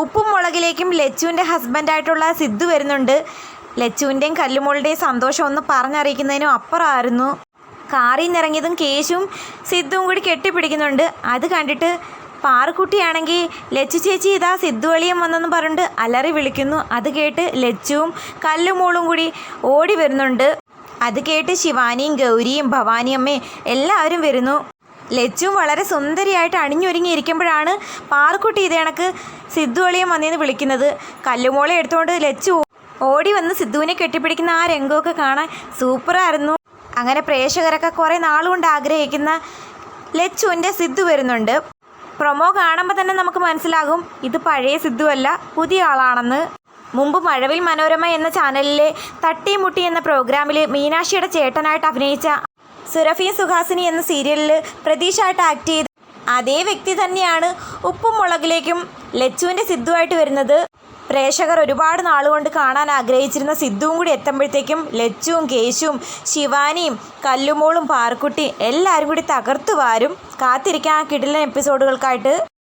ഉപ്പും മുളകിലേക്കും ലച്ചുവിന്റെ ഹസ്ബൻഡായിട്ടുള്ള സിദ്ധു വരുന്നുണ്ട്. ലച്ചുവിന്റെയും കല്ലുമോളുടെയും സന്തോഷം ഒന്ന് പറഞ്ഞറിയിക്കുന്നതിനും അപ്പുറമായിരുന്നു. കാറിൽ നിന്നിറങ്ങിയതും കേശും സിദ്ധുവും കൂടി കെട്ടിപ്പിടിക്കുന്നുണ്ട്. അത് കണ്ടിട്ട് പാറുക്കുട്ടിയാണെങ്കിൽ ലച്ചു ചേച്ചി ഇതാ സിദ്ധു വളിയും വന്നെന്ന് പറഞ്ഞിട്ട് അലറി വിളിക്കുന്നു. അത് കേട്ട് ലച്ചുവും കല്ലുമോളും കൂടി ഓടി വരുന്നുണ്ട്. അത് കേട്ട് ശിവാനിയും ഗൗരിയും ഭവാനിയമ്മയും എല്ലാവരും വരുന്നു. ലച്ചുവും വളരെ സുന്ദരിയായിട്ട് അണിഞ്ഞൊരുങ്ങിയിരിക്കുമ്പോഴാണ് പാറുക്കുട്ടി ഇത് കണക്ക് സിദ്ധു അളിയും വന്നേന്ന് വിളിക്കുന്നത്. കല്ലുമോളെ എടുത്തുകൊണ്ട് ലച്ചു ഓടി വന്ന് സിദ്ധുവിനെ കെട്ടിപ്പിടിക്കുന്ന ആ രംഗമൊക്കെ കാണാൻ സൂപ്പറായിരുന്നു. അങ്ങനെ പ്രേക്ഷകരൊക്കെ കുറേ നാളുകൊണ്ട് ആഗ്രഹിക്കുന്ന ലച്ചുവിന്റെ സിദ്ധു വരുന്നുണ്ട്. പ്രൊമോ കാണുമ്പോൾ തന്നെ നമുക്ക് മനസ്സിലാകും ഇത് പഴയ സിദ്ധു അല്ല പുതിയ ആളാണെന്ന്. മുമ്പ് മഴവിൽ മനോരമ എന്ന ചാനലിലെ തട്ടിമുട്ടി എന്ന പ്രോഗ്രാമിൽ മീനാക്ഷിയുടെ ചേട്ടനായിട്ട് അഭിനയിച്ച സുരഫി സുഹാസിനി എന്ന സീരിയലിൽ പ്രതീക്ഷയായിട്ട് ആക്ട് ചെയ്ത അതേ വ്യക്തി തന്നെയാണ് ഉപ്പും മുളകിലേക്കും ലച്ചുവിന്റെ സിദ്ധുവായിട്ട് വരുന്നത്. പ്രേക്ഷകർ ഒരുപാട് നാളുകൊണ്ട് കാണാൻ ആഗ്രഹിച്ചിരുന്ന സിദ്ധുവും കൂടി എത്തുമ്പോഴത്തേക്കും ലച്ചുവും കേശുവും ശിവാനിയും കല്ലുമോളും പാർക്കുട്ടി എല്ലാവരും കൂടി തകർത്തു വാരും. കാത്തിരിക്കാൻ കിടിലൻ എപ്പിസോഡുകൾക്കായിട്ട്